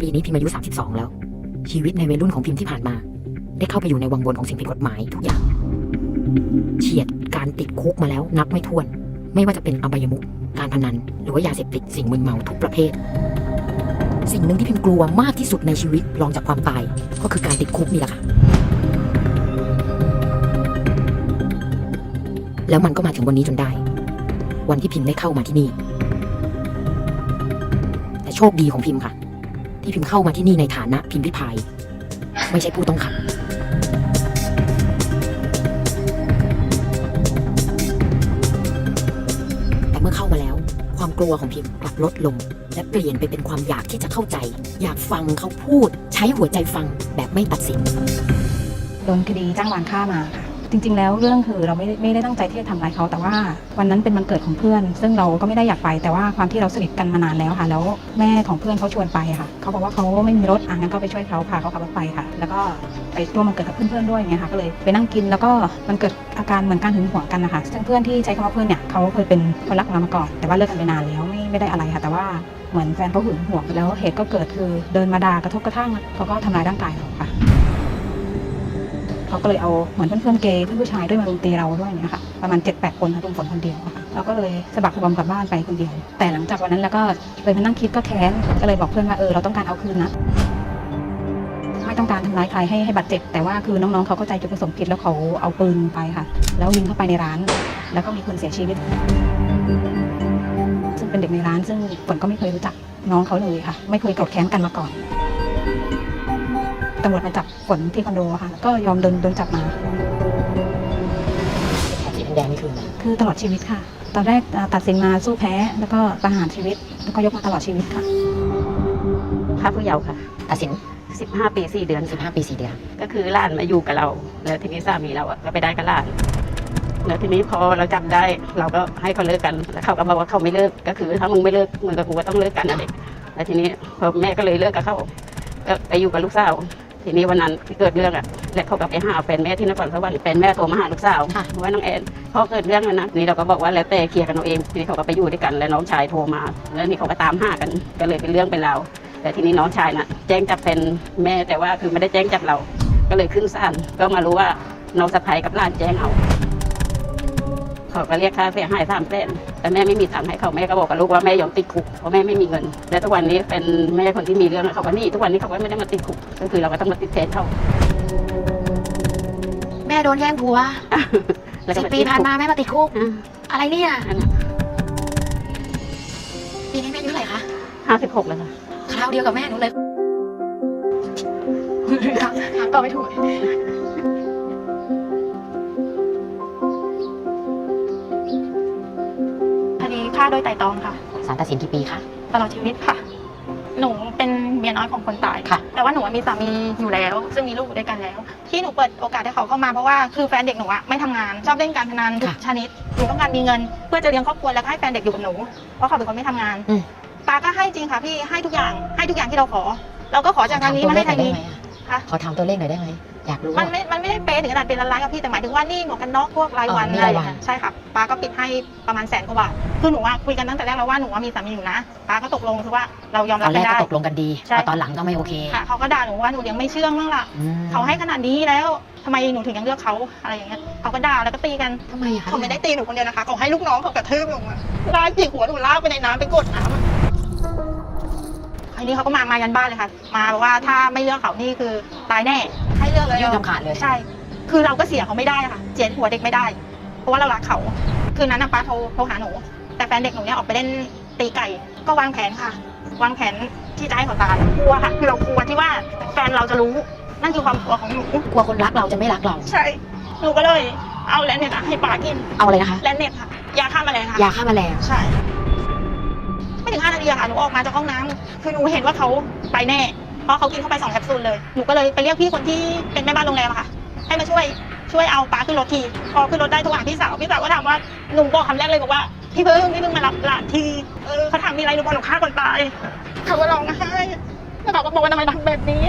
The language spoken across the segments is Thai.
ปีนี้พิมอายุ 32 แล้ว ชีวิตในวัยรุ่นของพิมที่ผ่านมา ได้เข้าไปอยู่ในวังวนของสิ่งผิดกฎหมายทุกอย่าง เฉียดการติดคุกมาแล้วนับไม่ถ้วน ไม่ว่าจะเป็นอบายมุขการพนัน หรือว่ายาเสพติดสิ่งมึนเมาทุกประเภท สิ่งหนึ่งที่พิมกลัวมากที่สุดในชีวิตรองจากความตาย ก็คือการติดคุกนี่แหละค่ะแล้วมันก็มาถึงวันนี้จนได้ วันที่พิมพ์ได้เข้ามาที่นี่ แต่โชคดีของพิมพ์ค่ะ ที่พิมพ์เข้ามาที่นี่ในฐานะพิมพ์ริพาย ไม่ใช่ผู้ต้องขังแต่เมื่อเข้ามาแล้ว ความกลัวของพิมพ์กลับลดลง และเปลี่ยนไปเป็นความอยากที่จะเข้าใจ อยากฟังเขาพูด ใช้หัวใจฟังแบบไม่ตัดสินโดนคดีจ้างวานฆ่ามาค่ะ จริง ๆ แล้วเรื่องคือเราไม่ได้ไม่ได้ตั้งใจที่จะทำร้ายเขา แต่ว่าวันนั้นเป็นวันเกิดของเพื่อน ซึ่งเราก็ไม่ได้อยากไป แต่ว่าความที่เราสนิทกันมานานแล้วค่ะ แล้วแม่ของเพื่อนเขาชวนไปค่ะ เขาบอกว่าเขาไม่มีรถอะงั้นก็ไปช่วยเขาพาเขาขับรถไปค่ะ แล้วก็ไปร่วมวันเกิดกับเพื่อนๆด้วยอย่างเงี้ยค่ะ ก็เลยไปนั่งกิน แล้วก็มันเกิดอาการเหมือนการหึงหวงกันนะคะ ซึ่งเพื่อนที่ใช้คำว่าเพื่อนเนี่ยเขาเคยเป็นคนรักเรามาก่อน แต่ว่าเลิกกันไปนานแล้วไม่ไม่ได้อะไรค่ะ แต่ว่าเหมือนแฟนเขาหึงหวงแล้วเหตุก็เกิดคือเดินมาด่ากระทบกระทั่งเขาก็ทำร้ายร่างกายเราค่ะ เขาก็เลยเอาเหมือนเพื่อนๆเกย์เพื่อนผู้ชายด้วยมารุมตีเราด้วยเนี่ยค่ะประมาณ7จ็ดแปดคนค่ะรุมฝนคนเดียวค่ะเราก็เลยสะบักสะบอมกลับบ้านไปคนเดียว แต่หลังจากวันนั้นแล้วก็เลยมานั่งคิดก็แค้นก็เลยบอกเพื่อนว่าเออเราต้องการเอาคืนนะไม่ต้องการทำร้ายใครให้ให้บาดเจ็บ แต่ว่าคือน้องๆเขาเข้าใจจุดประสงค์ผิดแล้วเขาเอาปืนไปค่ะ แล้วยิงเข้าไปในร้าน แล้วก็มีคนเสียชีวิต ซึ่งเป็นเด็กในร้านซึ่งฝนก็ไม่เคยรู้จักน้องเขาเลยค่ะ ไม่เคยโกรธแค้นกันมาก่อน ตำรวจมาจับฝนที่คอนโดค่ะ ก็ยอมโดนโดนจับมาสีแดงๆนี่คืออะไรคือตลอดชีวิตค่ะ ตอนแรกอ่าตัดสินมาสู้แพ้ แล้วก็ประหารชีวิต แล้วก็ยกมาตลอดชีวิตค่ะพระผู้เยาว์ค่ะ ตัดสิน 15 ปี 4 เดือน 15 ปี 4 เดือน ก็คือหล้านมาอยู่กับเรา แล้วทีนี้สามีเราอะก็ไปได้กับหล้าน แล้วทีนี้พอเราจับได้เราก็ให้เขาเลิกกัน แล้วเขาก็บอกว่าเขาไม่เลิก ก็คือถ้ามึงไม่เลิกมึงกับกูก็ต้องเลิกกันนะเด็กแล้วทีนี้พอแม่ก็เลยเลิกกับเขาก็ไปอยู่กับลูกสาว ทีนี้วันนั้นที่เกิดเรื่องอะแล้วเขาก็ไปหาแฟนแม่ที่นครสวรรค์แฟนแม่โทรมาหาลูกสาวค่ะ ว่าน้องแอนพอเกิดเรื่องแล้วนะนี่เราก็บอกว่าแล้วแต่เคลียร์กันเอาเองทีนี้เขาก็ไปอยู่ด้วยกันแล้วน้องชายโทรมา แล้วนี่เขาก็ตามหากันก็เลยเป็นเรื่องเป็นราวแต่ทีนี้น้องชายน่ะแจ้งจับเป็นแม่แต่ว่าคือไม่ได้แจ้งจับเรา ก็เลยขึ้นศาลก็มารู้ว่าน้องสะพ้ยกับหลานแจ้งเอา เขาก็เรียกค่าเสียหายสามแสนแต่แม่ไม่มีตังค์ให้เขาแม่ก็บอกกับลูกว่าแม่ยอมติดคุกเพราะแม่ไม่มีเงิน และทุกวันนี้เป็นแม่คนที่มีเรื่องเขาก็หนี่ทุกวันนี้เขาก็ไม่ได้มาติดคุกก็คือเราก็ต้องมาติดแทนเขาแม่โดนแย่งผัวแล้วก็สิบปีผ่านมาแม่มาติดคุกอ่าอะไรเนี่ยอันนั้นปีนี้แม่อายุเท่าไหร่คะห้าสิบหกแล้วค่ะคราวเดียวกับแม่หนูเลยถามถามต่อไม่ถูก ดีฆ่าโดยไตร่ตรองค่ะ สารตัดสินกี่ปีคะ ตลอดชีวิตค่ะ หนูเป็นเมียน้อยของคนตายค่ะ แต่ว่าหนูมีสามีอยู่แล้ว ซึ่งมีลูกอยู่ด้วยกันแล้ว ที่หนูเปิดโอกาสให้เขาเข้ามาเพราะว่าคือแฟนเด็กหนูอะไม่ทำงานชอบเล่นการพนันทุกชนิดหนูต้องการมีเงิน เพื่อจะเลี้ยงครอบครัวแล้วก็ให้แฟนเด็กอยู่กับหนูเพราะเขาเป็นคนไม่ทำงานอืมตาก็ให้จริงค่ะพี่ให้ทุกอย่างให้ทุกอย่างที่เราขอ เราก็ขอจากทางนี้มาให้ทางนี้คะขอถามตัวเลขหน่อยได้ไหม อยากรู้มันว่า ไม่มันไม่ได้เป๊ะถึงขนาดเป็นล้านๆกับพี่แต่หมายถึงว่านี่หมวกกันน็อกพวกรายวันอ๋อนี่อะไรรายวันอย่างเงี้ยใช่ค่ะป้าก็ปิดให้ประมาณแสนกว่าบาทคือหนูว่าคุยกันตั้งแต่แรกแล้วว่าหนูว่ามีสามีอยู่นะป้าก็ตกลงคือว่าเรายอมตรัอบนแรกักนก็ได้ ตกลงกันดีใช่ พอตอนหลังก็ไม่โอเคค่ะเขาก็ด่าหนูว่าหนูยังไม่เชื่องบ้างล่ะอืมเขาให้ขนาดนี้แล้วทำไมหนูถึงยังเลือกเขาอะไรอย่างเงี้ยเขาก็ด่าแล้วก็ตีกัน ทำไมอะคะเขาไม่ได้ตีหนูคนเดียวนะคะเขาให้ลูกน้องเขากระทืบหนูอะลากจีกหัวหนูลากไปในน้ำไปกดน้ำอะทีนี้เขาก็มามายันบ้านเลยค่ะ มาบอกว่าถ้าไม่เลือกเขานี่คือตายแน่ให้ เลือกเลยยื่นคำขาดเลย ใช่ คือเราก็เสียเขาไม่ได้อะค่ะ เจียนหัวเด็กไม่ได้ เพราะว่าเรารักเขา คืนนั้นนะป้าโทรโทรหาหนู แต่แฟนเด็กหนูเนี่ยออกไปเล่นตีไก่ ก็วางแผนค่ะ วางแผนที่จะให้เขาตายกลัวค่ะคือเรากลัวที่ว่าแฟนเราจะรู้ นั่นคือความกลัวของหนู กลัวคนรักเราจะไม่รักเรา ใช่ หนูก็เลยเอาแลนเน็ตอะให้ป้ากิน เอาอะไรนะคะ แลนเน็ตค่ะ ยาฆ่าแมลงค่ะ ยาฆ่าแมลง ใช่ ไม่ถึงห้านาทีอะค่ะ หนูออกมาจากห้องน้ำคือหนูเห็นว่าเขาไปแน่เพ ราะเขากินเข้าไปสองแคปซูลเลยหนูก็เลยไปเรียกพี่คนที่เป็นแม่บ้านโรงแรมอะค่ะ ให้มาช่วยช่วยเอาป้าขึ้นรถทีพอขึ้นรถได้โทรหาพี่สาวพี่สาวก็ถามว่าหนูบอกคำแรกเลยบอกว่าพี่เพิ่งพี่เพิ่งมารับหลานทีเออเขาถามมีอะไรหนูบอกหนูฆ่าคนตายเขาก็ร้องไห้แล้วเขาก็บอกว่าทำไมทำแบบนี้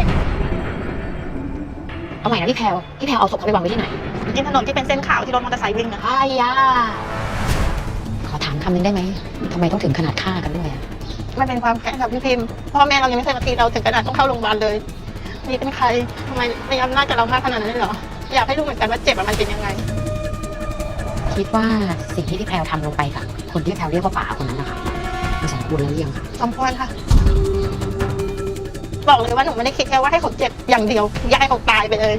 เอาใหม่นะพี่แพลวพี่แพลวเอาศพเขาไปวางไว้ที่ไหนกินถนนที่เป็นเส้นขาวที่รถมอเตอร์ไซค์วิ่งอะอายาขอถามคำนึงได้ไหมทำไมต้องถึงขนาดฆ่ากันด้วยอะ มันเป็นความแค้นกับพี่พิมพ์พ่อแม่เรายังไม่เคยมาตีเราถึงขนาดต้องเข้าโรงพยาบาลเลย นี่เป็นใครทำไมในอำนาจกับเรามากขนาดนั้นเลยเหรอ อยากให้รู้เหมือนกันว่าเจ็บอะมันเป็นยังไง คิดว่าสิ่งที่พี่แพรวทำลงไปกับคนที่แพรวเรียกว่าป่าคนนั้นนะคะมันสมควรแล้วหรือยังคะสมควรค่ะ บอกเลยว่าหนูไม่ได้คิดแค่ว่าให้เขาเจ็บอย่างเดียวอยากให้เขาตายไปเลย